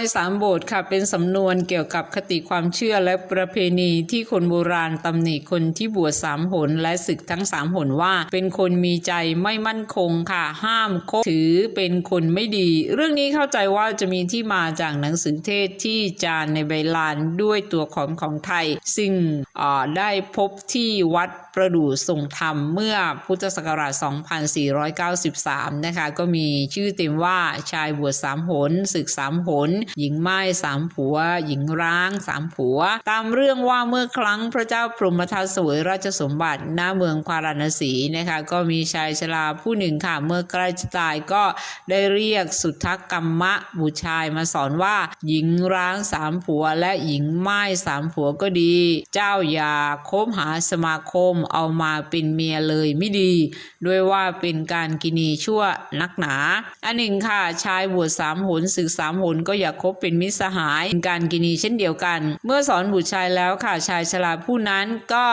ายสามโบสถ์ค่ะเป็นสำนวนเกี่ยวกับคติความเชื่อและประเพณีที่คนโบราณตำหนิคนที่บวชสามหนและศึกทั้งสามหนว่า เป็นคนมีใจไม่มั่นคงค่ะ ห้ามคบถือเป็นคนไม่ดี เรื่องนี้เข้าใจว่าจะมีที่มาจากหนังสือเทศที่จานในใบลานด้วยตัวของของไทย ซึ่งเอ่อได้พบที่วัดประดู่ทรงธรรมเมื่อพุทธศักราช 2493 นะคะ ก็มีชื่อเต็มว่าชายบวชสามหนศึกสามหนหญิงไม้สามผัว หญิงร้างสามผัว ตามเรื่องว่าเมื่อครั้งพระเจ้าพรหมทัตสวยราชสมบัติณเมืองพาราณสีนะคะก็มีชายชราผู้หนึ่งค่ะเมื่อใกล้จะตายก็ได้เรียกสุทธกรรมะบุชายมาสอนว่า หญิงร้างสามผัวและหญิงไม้สามผัวก็ดี เจ้าอย่าคบหาสมาคมเอามาเป็นเมียเลยไม่ดี ด้วยว่าเป็นการกินีชั่วนักหนา อันหนึ่งค่ะชายบวชสามหนศึกสามหนก็อย่าคบเป็นมิตรสหายการกินีเช่นเดียวกัน เมื่อสอนบุตรชายแล้วค่ะชายชราผู้นั้นก็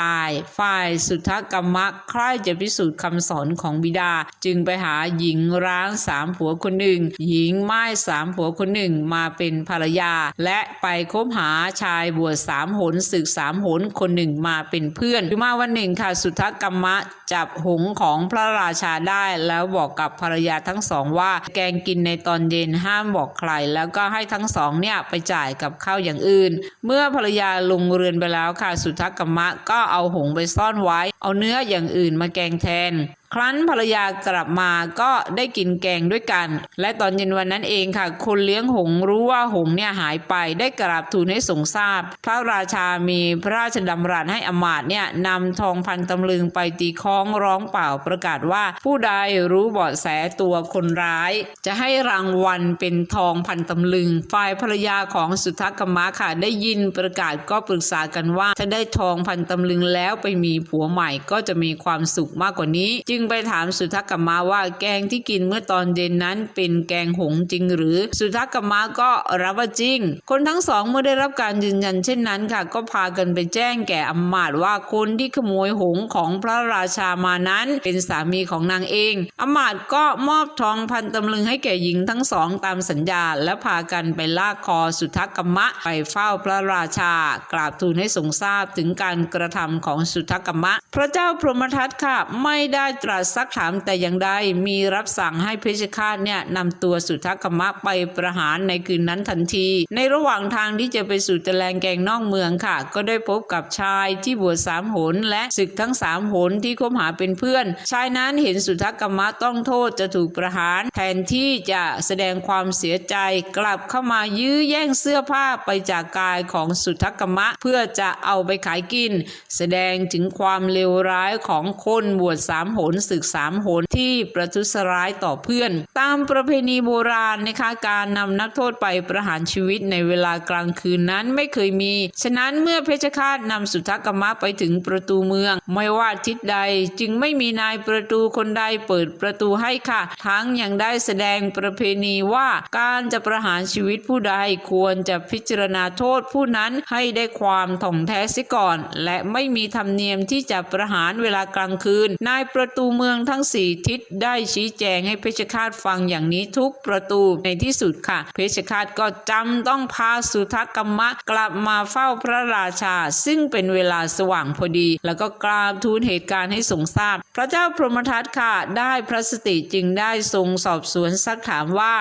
ตายฝ่ายสุทธกรรมะใคร่จะพิสูจน์คำสอนของบิดา จึงไปหาหญิงร้างสามผัวคนหนึ่ง หญิงไม้สามผัวคนหนึ่งมาเป็นภรรยา และไปคบหาชายบวชสามหนศึกสามหนคนหนึ่งมาเป็นเพื่อนคือมาวันหนึ่งค่ะสุทธกรรมะจับหงของพระราชาได้ แล้วบอกกับภรรยาทั้งสองว่าแกงกินในตอนเย็นห้ามบอกใครแล้วก็ให้ทั้งสองเนี่ยไปจ่ายกับข้าวอย่างอื่น เมื่อภรรยาลงเรือนไปแล้วค่ะสุทธกรรมะก็เอาหงไปซ่อนไว้ เอาเนื้ออย่างอื่นมาแกงแทน ครั้นภรรยากลับมาก็ได้กินแกงด้วยกัน และตอนเย็นวันนั้นเองค่ะ คนเลี้ยงหงรู้ว่าหงเนี่ยหายไปได้กราบทูลให้ทรงทราบ พระราชามีพระราชดำรัสให้อมาตเนี่ยนำทองพันตำลึงไปตีคล้องร้องเป่าประกาศว่า ผู้ใดรู้เบาะแสตัวคนร้าย จะให้รางวัลเป็นทองพันตำลึง ฝ่ายภรรยาของสุทธกรรมะค่ะได้ยินประกาศก็ปรึกษากันว่า ถ้าได้ทองพันตำลึงแล้วไปมีผัวใหม่ก็จะมีความสุขมากกว่านี้ จึงไปถามสุทธกรรมะว่าแกงที่กินเมื่อตอนเย็นนั้นเป็นแกงหงจริงหรือ สุทธกรรมะก็รับว่าจริง คนทั้งสองเมื่อได้รับการยืนยันเช่นนั้นค่ะ ก็พากันไปแจ้งแก่อำมาตว่าคนที่ขโมยหงของพระราชามานั้นเป็นสามีของนางเองอำมาตก็มอบทองพันตำลึงให้แก่หญิงทั้งสองตามสัญญา และพากันไปลากคอสุทธกรรมะไปเฝ้าพระราชา กราบทูลให้ทรงทราบถึงการกระทำของสุทธกรรมะ พระเจ้าพรหมทัตค่ะไม่ได้ตรัสซักถามแต่อย่างใดมีรับสั่งให้เพชฌฆาตเนี่ยนำตัวสุทธกรรมะไปประหารในคืนนั้นทันที ในระหว่างทางที่จะไปสู่ตะแลงแกงนอกเมืองค่ะ ก็ได้พบกับชายที่บวชสามหนและศึกทั้งสามหนที่คบหาเป็นเพื่อน ชายนั้นเห็นสุทธกรรมะต้องโทษจะถูกประหาร แทนที่จะแสดงความเสียใจ กลับเข้ามายื้อแย่งเสื้อผ้าไปจากกายของสุทธกรรมะเพื่อจะเอาไปขายกิน แสดงถึงความเลวร้ายของคนบวชสามหนศึกสามหนที่ประทุษร้ายต่อเพื่อน ตามประเพณีโบราณนะคะการนำนักโทษไปประหารชีวิตในเวลากลางคืนนั้นไม่เคยมี ฉะนั้นเมื่อเพชฌฆาตนำสุทธกรรมะไปถึงประตูเมือง ไม่ว่าทิศใดจึงไม่มีนายประตูคนใดเปิดประตูให้ค่ะ ทั้งยังได้แสดงประเพณีว่าการจะประหารชีวิตผู้ใดควรจะพิจารณาโทษผู้นั้นให้ได้ความถ่องแท้เสียก่อน และไม่มีธรรมเนียมที่จะประหารเวลากลางคืน นายประตูเมืองทั้งสี่ทิศได้ชี้แจงให้เพชฌฆาตฟังอย่างนี้ทุกประตูในที่สุดค่ะ เพชฌฆาตก็จำต้องพาสุทธกรรมะกลับมาเฝ้าพระราชา ซึ่งเป็นเวลาสว่างพอดี แล้วก็กราบทูลเหตุการณ์ให้ทรงทราบ พระเจ้าพรหมทัตค่ะ ได้พระสติจึงได้ทรงสอบสวนซักถามว่า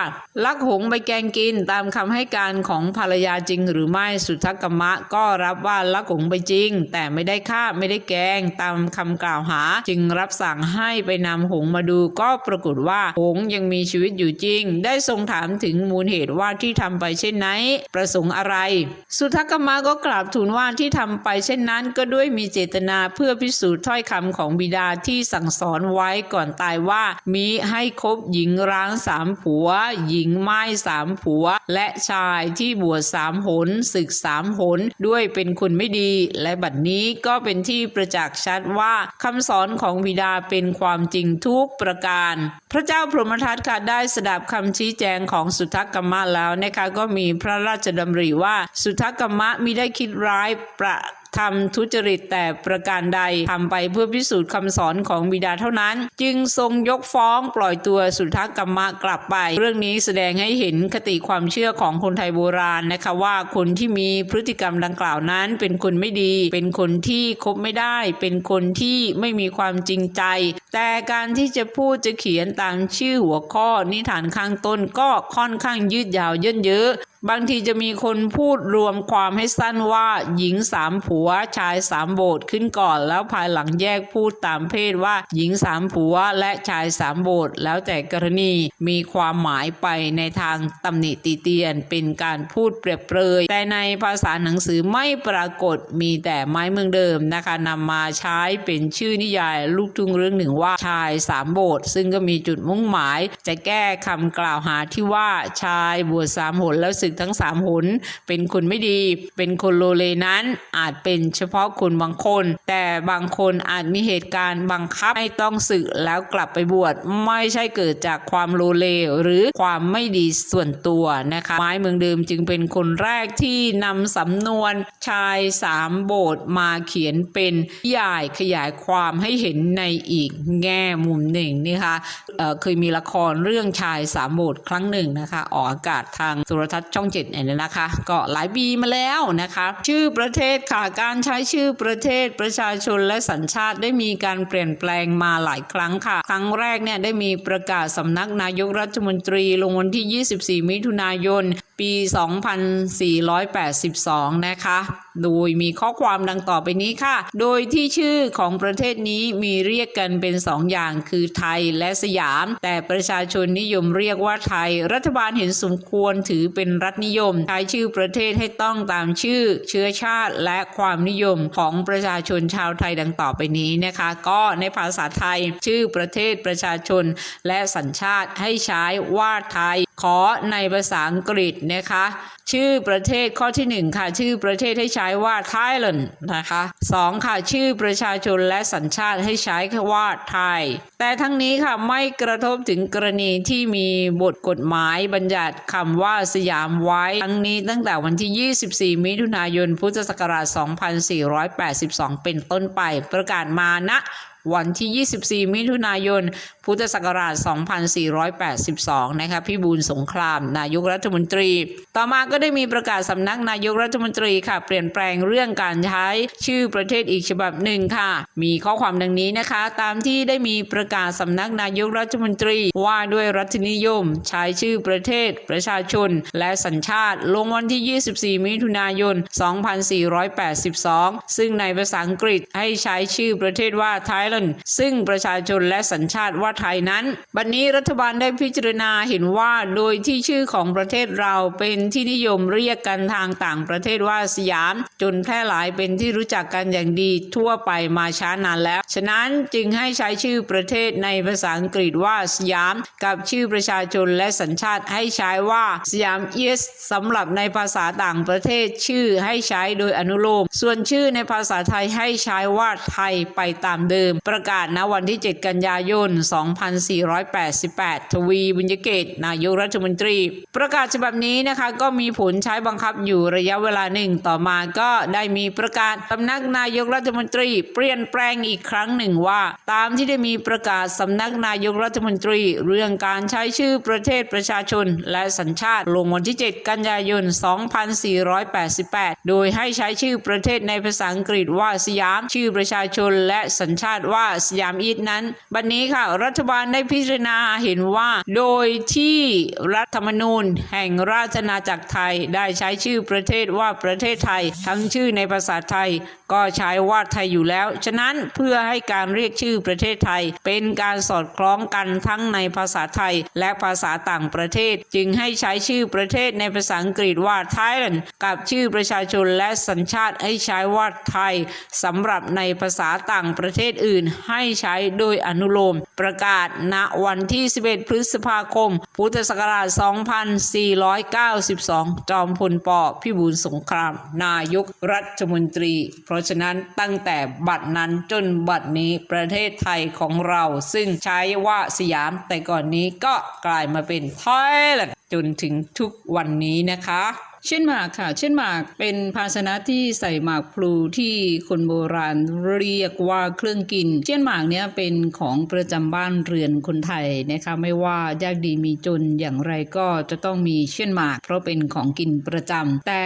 ลักหงไปแกงกินตามคำให้การของภรรยาจริงหรือไม่สุทธกรรมะก็รับว่าลักหงไปจริง แต่ไม่ได้ฆ่าไม่ได้แกงตามคำกล่าวหาจึงรับสั่งให้ไปนำหงมาดูก็ปรากฏว่าหงยังมีชีวิตอยู่จริง ได้ทรงถามถึงมูลเหตุว่าที่ทำไปเช่นไหน ประสงค์อะไร สุทธกมะก็กราบทูลว่าที่ทำไปเช่นนั้น ก็ด้วยมีเจตนาเพื่อพิสูจน์ถ้อยคำของบิดาที่สั่งสอนไว้ก่อนตายว่า มิให้คบหญิงร้างสามผัว หญิงไม้สามผัว และชายที่บวชสามหนศึกสามหนด้วยเป็นคนไม่ดี และบัดนี้ก็เป็นที่ประจักษ์ชัดว่าคำสอนของบิดาเป็นความจริงทุกประการ พระเจ้าพรหมทัตค่ะได้สดับคำชี้แจงของสุทักรรมะแล้วนะคะก็มีพระราชดำริว่าสุทธกรรมะมิได้คิดร้ายประ ทำทุจริตแต่ประการใดทำไปเพื่อพิสูจน์คำสอนของบิดาเท่านั้น จึงทรงยกฟ้องปล่อยตัวสุทธกรรมะกลับไป เรื่องนี้แสดงให้เห็นคติความเชื่อของคนไทยโบราณนะคะว่าคนที่มีพฤติกรรมดังกล่าวนั้น เป็นคนไม่ดี เป็นคนที่คบไม่ได้ เป็นคนที่ไม่มีความจริงใจ แต่การที่จะพูดจะเขียนตามชื่อหัวข้อนิทานข้างต้นก็ค่อนข้างยืดยาวเยินเยอะ บางทีจะมีคนพูดรวมความให้สั้นว่า หญิงสามผัวชายสามโบสถ์ขึ้นก่อน แล้วภายหลังแยกพูดตามเพศว่า หญิงสามผัวและชายสามโบสถ์แล้วแต่กรณีมีความหมายไปในทางตำหนิติเตียนเป็นการพูดเปรียบเปรยแต่ในภาษาหนังสือไม่ปรากฏมีแต่ไม้เมืองเดิมนะคะนำมาใช้เป็นชื่อนิยายลูกทุ่งเรื่องหนึ่งว่าชายสามโบสถ์ซึ่งก็มีจุดมุ่งหมาย จะแก้คำกล่าวหาที่ว่าชายบวชสามหนแล้วศึกทั้งสามหน เป็นคนไม่ดี เป็นคนโลเลนั้นอาจเป็นเฉพาะคนบางคน แต่บางคนอาจมีเหตุการณ์บังคับให้ต้องศึกแล้วกลับไปบวชไม่ใช่เกิดจากความโลเลหรือความไม่ดีส่วนตัวนะคะไม้เมืองเดิมจึงเป็นคนแรกที่นำสำนวนชายสามโบสถ์มาเขียนเป็นนิยายขยายความให้เห็นในอีกแง่มุมหนึ่งนะคะเเคยมีละครเรื่องชายสามโบสถ์ครั้งหนึ่งนะคะออกอากาศทางโทรทัศน์ช่องเจ็ดเนี่ยนะคะ ก็หลายปีมาแล้วนะคะ ชื่อประเทศค่ะการใช้ชื่อประเทศประชาชนและสัญชาติได้มีการเปลี่ยนแปลงมาหลายครั้งค่ะ ครั้งแรกเนี่ยได้มีประกาศสำนักนายกรัฐมนตรีลงวันที่ 24 มิถุนายน ปี 2482 นะคะ โดยมีข้อความดังต่อไปนี้ค่ะ โดยที่ชื่อของประเทศนี้มีเรียกกันเป็นสองอย่างคือไทยและสยาม แต่ประชาชนนิยมเรียกว่าไทย รัฐบาลเห็นสมควรถือเป็นรัฐนิยม ใช้ชื่อประเทศให้ต้องตามชื่อ เชื้อชาติและความนิยมของประชาชนชาวไทยดังต่อไปนี้นะคะ ก็ในภาษาไทย ชื่อประเทศประชาชน และสัญชาติให้ใช้ว่าไทย ขอในภาษาอังกฤษนะคะ ชื่อประเทศข้อที่หนึ่งค่ะ ชื่อประเทศให้ใช้ว่า Thailand นะคะสองค่ะ ชื่อประชาชนและสัญชาติให้ใช้ว่าไทย แต่ทั้งนี้ค่ะไม่กระทบถึงกรณีที่มีบทกฎหมายบัญญัติคำว่าสยามไว้ทั้งนี้ตั้งแต่วันที่ 24 มิถุนายน พุทธศักราช 2482 เป็นต้นไปประกาศมาณวันที่ 24 มิถุนายน พุทธศักราช 2482 นะคะพี่บูลสงคราม นายกรัฐมนตรี ต่อมาก็ได้มีประกาศสำนักนายกรัฐมนตรีค่ะ เปลี่ยนแปลงเรื่องการใช้ชื่อประเทศอีกฉบับหนึ่งค่ะ มีข้อความดังนี้นะคะ ตามที่ได้มีประกาศสำนักนายกรัฐมนตรีว่าด้วยรัฐนิยม ใช้ชื่อประเทศ ประชาชน และสัญชาติ ลงวันที่ 24 มิถุนายน 2482 ซึ่งในภาษาอังกฤษให้ใช้ชื่อประเทศว่า Thailand ซึ่งประชาชนและสัญชาติว่าไทยนั้น บัดนนี้รัฐบาลได้พิจารณาเห็นว่าโดยที่ชื่อของประเทศเราเป็นที่นิยมเรียกกันทางต่างประเทศว่าสยาม จนแพร่หลายเป็นที่รู้จักกันอย่างดีทั่วไปมาช้านานแล้ว ฉะนั้นจึงให้ใช้ชื่อประเทศในภาษาอังกฤษว่าสยาม กับชื่อประชาชนและสัญชาติให้ใช้ว่าสยามเอสสำหรับในภาษาต่างประเทศชื่อให้ใช้โดยอนุโลม ส่วนชื่อในภาษาไทยให้ใช้ว่าไทยไปตามเดิม ประกาศณวันที่ 7 กันยายน 2 2488 ทวีบุญยเกต นายกรัฐมนตรี ประกาศฉบับนี้นะคะก็มีผลใช้บังคับอยู่ระยะเวลาหนึ่งต่อมาก็ได้มีประกาศสำนักนายกรัฐมนตรี เปลี่ยนแปลงอีกครั้งหนึ่งว่า ตามที่ได้มีประกาศสำนักนายกรัฐมนตรี เรื่องการใช้ชื่อประเทศประชาชน และสัญชาติลงวันที่ 7 กันยายน 2488 โดยให้ใช้ชื่อประเทศในภาษาอังกฤษว่าสยาม ชื่อประชาชนและสัญชาติว่าสยามอีทนั้น บัดนนี้ค่ะรัฐบาลได้พิจารณาเห็นว่า โดยที่รัฐธรรมนูญแห่งราชอาจักรไทยได้ใช้ชื่อประเทศว่าประเทศไทย ทั้งชื่อในภาษาไทยก็ใช้ว่าไทยอยู่แล้ว ฉะนั้นเพื่อให้การเรียกชื่อประเทศไทย เป็นการสอดคล้องกันทั้งในภาษาไทยและภาษาต่างประเทศ จึงให้ใช้ชื่อประเทศในภาษาอังกฤษว่า Thailand กับชื่อประชาชนและสัญชาติให้ใช้ว่าไทยสำหรับในภาษาต่างประเทศอื่น ให้ใช้โดยอนุโลมประกาศ ณ วันที่ 11 พฤษภาคม พุทธศักราช 2492 จอมพลปพิบูลสงคราม นายกรัฐมนตรี เพราะฉะนั้นตั้งแต่บัดนั้นจนบัดนี้ประเทศไทยของเรา ซึ่งใช้ว่าสยามแต่ก่อนนี้ก็กลายมาเป็นไทยแลนด์จนถึงทุกวันนี้นะคะ เช่นหมากค่ะ เช่นหมากเป็นภาชนะที่ใส่หมากพลูที่คนโบราณเรียกว่าเครื่องกิน เช่นหมากเนี้ยเป็นของประจำบ้านเรือนคนไทยนะคะ ไม่ว่ายากดีมีจนอย่างไรก็จะต้องมีเช่นหมาก เพราะเป็นของกินประจำแต่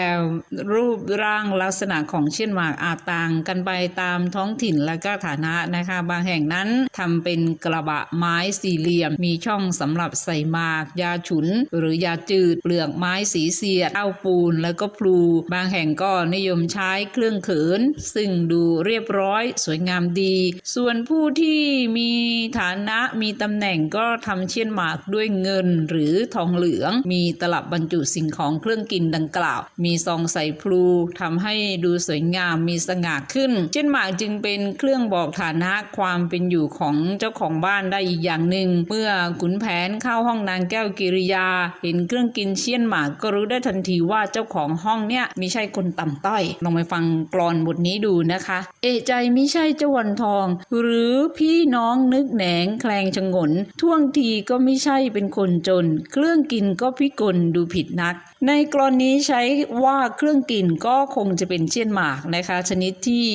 รูปร่างลักษณะของเช่นหมากอาจต่างกันไปตามท้องถิ่นและก็ฐานะนะคะ บางแห่งนั้นทำเป็นกระบะไม้สี่เหลี่ยม มีช่องสำหรับใส่หมาก ยาฉุน หรือยาจืดเปลือกไม้สีเสียดเต้าปูนแล้วก็พลู บางแห่งก็นิยมใช้เครื่องเขิน ซึ่งดูเรียบร้อยสวยงามดี ส่วนผู้ที่มีฐานะมีตำแหน่งก็ทำเช่นหมากด้วยเงินหรือทองเหลือง มีตลับบรรจุสิ่งของเครื่องกินดังกล่าว มีซองใส่พลูทำให้ดูสวยงามมีสง่าขึ้น เช่นหมากจึงเป็นเครื่องบอกฐานะความเป็นอยู่ของเจ้าของบ้านได้อีกอย่างหนึ่ง เมื่อขุนแผนเข้าห้องนางแก้วกิริยา เห็นเครื่องกินเชี่ยนหมากก็รู้ได้ทันทีว่าเจ้าของห้องเนี่ยมิใช่คนต่ำต้อย ลองไปฟังกรอนบทนี้ดูนะคะ เอใจมิใช่เจ้าวันทอง หรือพี่น้องนึกแหนงแคลงชงนท่วงทีก็ไม่ใช่เป็นคนจน เครื่องกินก็พิกลดูผิดนัก ในกรณีใช้ว่าเครื่องกลิ่นก็คงจะเป็นเช่นหมากนะคะ ชนิดที่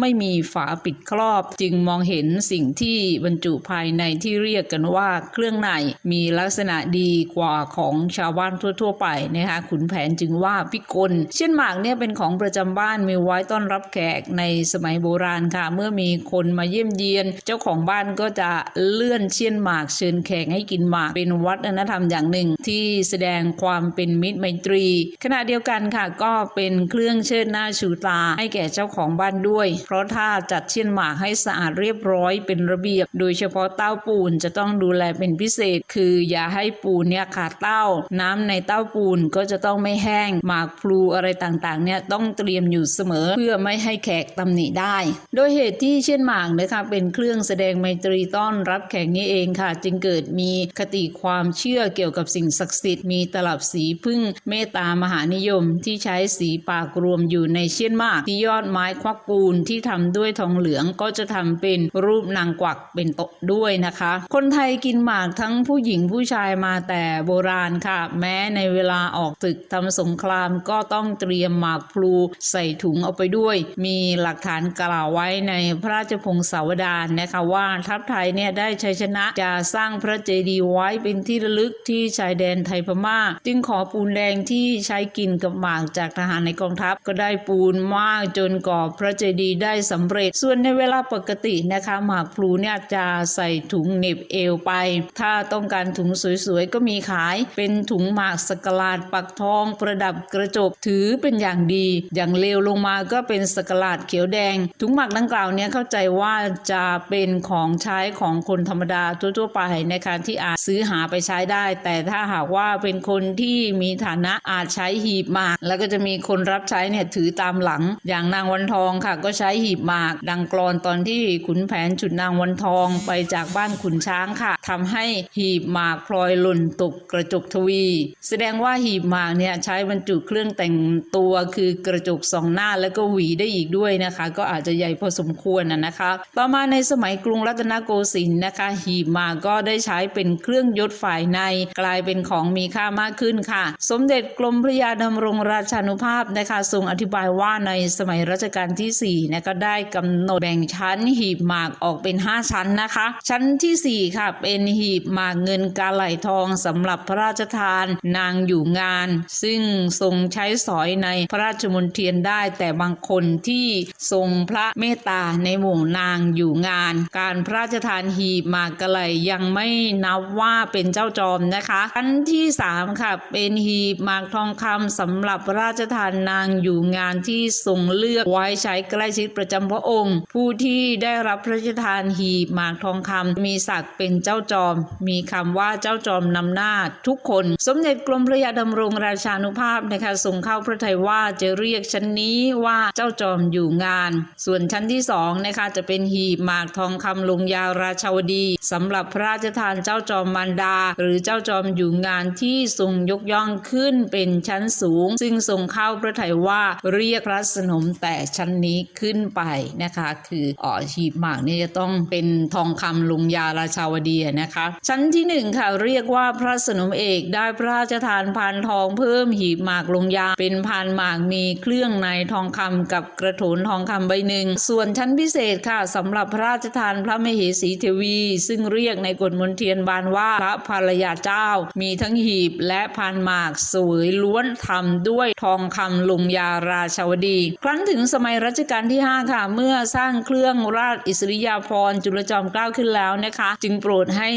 ไม่มีฝาปิดครอบจึงมองเห็นสิ่งที่บรรจุภายในที่เรียกกันว่าเครื่องในมีลักษณะดีกว่าของชาวบ้านทั่ว ๆ ไปนะคะขุนแผนจึงว่าพิกล เช่นหมากเนี่ยเป็นของประจำบ้านมีไว้ต้อนรับแขกในสมัยโบราณค่ะ เมื่อมีคนมาเยี่ยมเยียน เจ้าของบ้านก็จะเลื่อนเช่นหมากเชิญแขกให้กินหมากเป็นวัฒนธรรมอย่างหนึ่ง ที่แสดงความเป็นมิตรไมตรี ขณะเดียวกันค่ะก็เป็นเครื่องเชิดหน้าชูตาให้แก่เจ้าของบ้านด้วย เพราะถ้าจัดเช่นหมากให้สะอาดเรียบร้อยเป็นระเบียบ โดยเฉพาะเต้าปูนจะต้องดูแลเป็นพิเศษ คืออย่าให้ปูนเนี่ยขาดเต้า น้ำในเต้าปูนก็จะต้องไม่แห้ง หมากพลูอะไรต่างๆเนี่ยต้องเตรียมอยู่เสมอเพื่อไม่ให้แขกตำหนิได้ โดยเหตุที่เช่นหมากนะคะเป็นเครื่องแสดงไมตรีต้อนรับแขกนี้เองค่ะ จึงเกิดมีคติความเชื่อเกี่ยวกับสิ่งศักดิ์สิทธิ์มีตลับสีพึ่งเมตตามหานิยมที่ใช้สีปากรวมอยู่ในเช่นมาก ที่ยอดไม้ควักปูนที่ทำด้วยทองเหลืองก็จะทำเป็นรูปนางกวักเป็นโต๊ะด้วยนะคะ คนไทยกินหมากทั้งผู้หญิงผู้ชายมาแต่โบราณค่ะ แม้ในเวลาออกตึกทำสงครามก็ต้องเตรียมหมากพลูใส่ถุงเอาไปด้วย มีหลักฐานกล่าวไว้ในพระราชพงศาวดารนะคะว่าทัพไทยเนี่ยได้ชัยชนะจะสร้างพระเจดีย์ไว้เป็นที่ระลึกที่ชายแดนไทยพม่า จึงขอปูนแดงที่ใช้กินกับหมากจากทหารในกองทัพ ก็ได้ปูนมากจนก่อพระเจดีย์ได้สำเร็จ ส่วนในเวลาปกตินะคะหมากพลูเนี่ยจะใส่ถุงเน็บเอวไป ถ้าต้องการถุงสวยๆ ก็มีขายเป็นถุงหมากสกลาดปักทองประดับกระจกถือเป็นอย่างดี อย่างเลวลงมาก็เป็นสกลาดเขียวแดง ถุงหมากดังกล่าวเนี่ยเข้าใจว่าจะเป็นของใช้ของคนธรรมดาทั่วๆไปนะคะที่อาจซื้อหาไปใช้ได้ แต่ถ้าหากว่าเป็นคนที่มีฐานะ อาจใช้หีบหมาก แล้วก็จะมีคนรับใช้เนี่ยถือตามหลัง อย่างนางวันทองค่ะ ก็ใช้หีบหมาก ดังกรอนตอนที่ขุนแผนฉุดนางวันทองไปจากบ้านขุนช้างค่ะทำให้หีบหมากพลอยหล่นตกกระจกทวี แสดงว่าหีบหมากเนี่ยใช้บรรจุเครื่องแต่งตัวคือกระจกสองหน้าแล้วก็หวีได้อีกด้วยนะคะ ก็อาจจะใหญ่พอสมควรนะนะคะ ต่อมาในสมัยกรุงรัตนโกสินทร์นะคะ หีบหมากก็ได้ใช้เป็นเครื่องยศฝ่ายในกลายเป็นของมีค่ามากขึ้นค่ะ สมเด็จเจ็ดกรมพระยาดำรงราชานุภาพนะคะทรงอธิบายว่าในสมัยรัชกาลที่4นะก็ได้กำหนดแบ่งชั้นหีบหมากออกเป็น 5 ชั้นนะคะ ชั้นทีสี่4 ค่ะ เป็นหีบหมากเงินกาไหลทองสำหรับพระราชทานนางอยู่งาน ซึ่งทรงใช้สอยในพระราชมนเทียนได้ แต่บางคนที่ทรงพระเมตตาในหมู่นางอยู่งาน การพระราชทานหีบหมากกะไหลยังไม่นับว่าเป็นเจ้าจอมนะคะ ชั้นที่สามค่ะ เป็นหีบหมากทองคำสำหรับพระราชทานนางอยู่งานที่ทรงเลือกไว้ใช้ใกล้ชิดประจำพระองค์ ผู้ที่ได้รับพระราชทานหีบหมากทองคำมีศักดิ์เป็นเจ้าจอม มีคำว่าเจ้าจอมนำหน้าทุกคน สมเด็จกรมพระยาดำรงราชานุภาพนะคะทรงเข้าพระทัยว่าจะเรียกชั้นนี้ว่าเจ้าจอมอยู่งาน ส่วนชั้นที่สองนะคะจะเป็นหีบหมากทองคำลงยาราชาวดีสำหรับพระราชทานเจ้าจอมมารดา หรือเจ้าจอมอยู่งานที่ทรงยกย่องขึ้นึ้นเป็นชั้นสูง ซึ่งทรงเข้าพระทัยว่าเรียกพระสนมแต่ชั้นนี้ขึ้นไปนะคะ คืออ๋อหีบหมากนี่จะต้องเป็นทองคำลงยาราชาวดีนะคะ ชั้นที่หนึ่งค่ะเรียกว่าพระสนมเอกได้พระราชทานพานทองเพิ่มหีบหมากลงยา เป็นพานหมากมีเครื่องในทองคำกับกระโถนทองคำใบหนึ่ง ส่วนชั้นพิเศษค่ะสำหรับพระราชทานพระมเหสีเทวี ซึ่งเรียกในกฎมนเทียนบานว่าพระภรรยาเจ้า มีทั้งหีบและพานหมากสวยล้วนทำด้วยทองคำลงยาราชาวดี ครั้นถึงสมัยรัชกาลที่ 5 ค่ะ เมื่อสร้างเครื่องราชอิสริยาภรณ์จุลจอมเกล้าขึ้นแล้วนะคะ จึงโปรดให้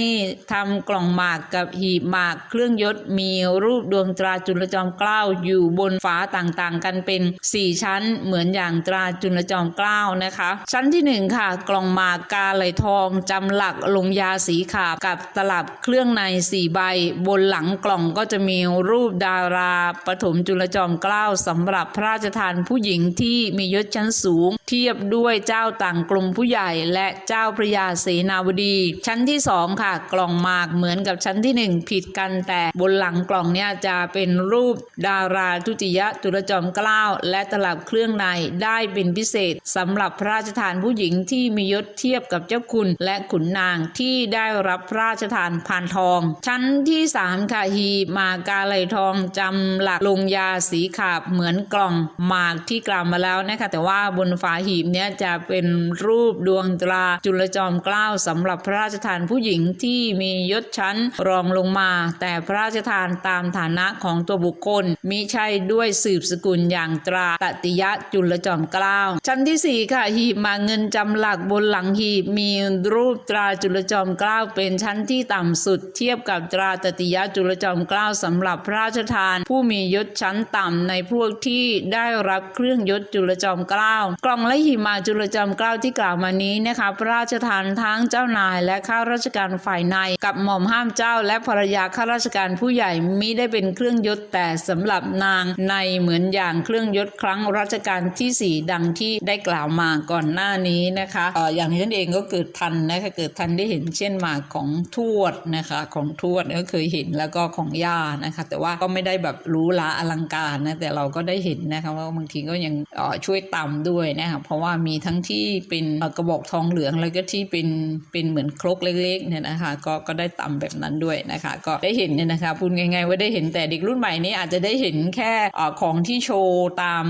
ทำกล่องหมากกับหีบหมากเครื่องยศมีรูปดวงตราจุลจอมเกล้าอยู่บนฝาต่างๆ กันเป็น 4 ชั้นเหมือนอย่างตราจุลจอมเกล้านะคะ ชั้นที่ 1 ค่ะ กล่องหมากกาไหลทองจำหลักลงยาสีขาวกับตลับเครื่องในสี่ใบ บนหลังกล่องก็จะมีรูปดาราปฐมจุลจอมเกล้าสำหรับพระราชทานผู้หญิงที่มียศชั้นสูง เทียบด้วยเจ้าต่างกรมผู้ใหญ่ และเจ้าพระยาเสนาวดี ชั้นที่สองค่ะ กล่องหมากเหมือนกับชั้นที่หนึ่งผิดกันแต่บนหลังกล่องเนี่ยจะเป็นรูปดาราทุติยจุลจอมเกล้าและตลับเครื่องในได้เป็นพิเศษสำหรับพระราชทานผู้หญิงที่มียศเทียบกับเจ้าคุณและขุนนางที่ได้รับพระราชทานพานทอง ชั้นที่สามค่ะหีมากกาไหลทองจำหลักลงยาสีขาบเหมือนกล่องหมากที่กล่าวมาแล้วนะคะแต่ว่าบนฝาหีบเนี่ยจะเป็นรูปดวงตราจุลจอมเกล้าสำหรับพระราชทานผู้หญิงที่มียศชั้นรองลงมา แต่พระราชทานตามฐานะของตัวบุคคลมิใช่ด้วยสืบสกุลอย่างตราตติยะจุลจอมเกล้าชั้นที่สี่ค่ะ หีบมาเงินจำหลักบนหลังหีบมีรูปตราจุลจอมเกล้าเป็นชั้นที่ต่ำสุด เทียบกับตราตติยะจุลจอมเกล้าสำหรับพระราชทาน ผู้มียศชั้นต่ำในพวกที่ได้รับเครื่องยศจุลจอมเกล้ากล่องและหีบมาจุลจอมเกล้าที่กล่าวมานี้นะคะพระราชทานทั้งเจ้านายและข้าราชการฝ่ายใน กับหม่อมห้ามเจ้า และภรรยาข้าราชการผู้ใหญ่มิได้เป็นเครื่องยศแต่สำหรับนางในเหมือนอย่างเครื่องยศครั้งรัชกาลที่สี่ดังที่ได้กล่าวมาก่อนหน้านี้นะคะเอออย่างฉันเองก็เกิดทันนะคะเกิดทันได้เห็นเช่นมาของทวดนะคะของทวดก็เคยเห็นแล้วก็ของย่านะคะ แต่ว่าก็ไม่ได้แบบรู้ละอลังการนะแต่เราก็ได้เห็นนะคะว่าบางทีก็ยังออช่วยตำด้วยนะคะเพราะว่ามีทั้งที่เป็นกระบอกทองเหลืองแล้วก็ที่เป็นเป็นเหมือนครกเล็กๆเนี่ยนะคะก็ก็ได้ตำแบบนั้นด้วยนะคะ ก็ได้เห็นเนี่ยนะคะพูดง่ายๆว่าได้เห็นแต่เด็กรุ่นใหม่นี้อาจจะได้เห็นแค่อ่ของที่โชว์ตาม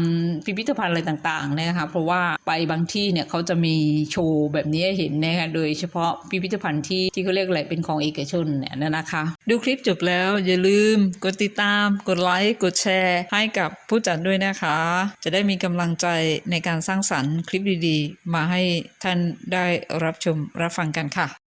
พิพิธภัณฑ์อะไรต่างๆนะคะเพราะว่าไปบางที่เนี่ยเขาจะมีโชว์แบบนี้เห็นนะคะโดยเฉพาะพิพิธภัณฑ์ที่ที่เขาเรียกอะไรเป็นของเอกชนเนี่ยนะคะ ดูคลิปจบแล้วอย่าลืมกดติดตามามกดไลค์กดแชร์ ให้กับผู้จัดด้วยนะคะ จะได้มีกำลังใจในการสร้างสรรค์คลิปดีๆ มาให้ท่านได้รับชมรับฟังกันค่ะ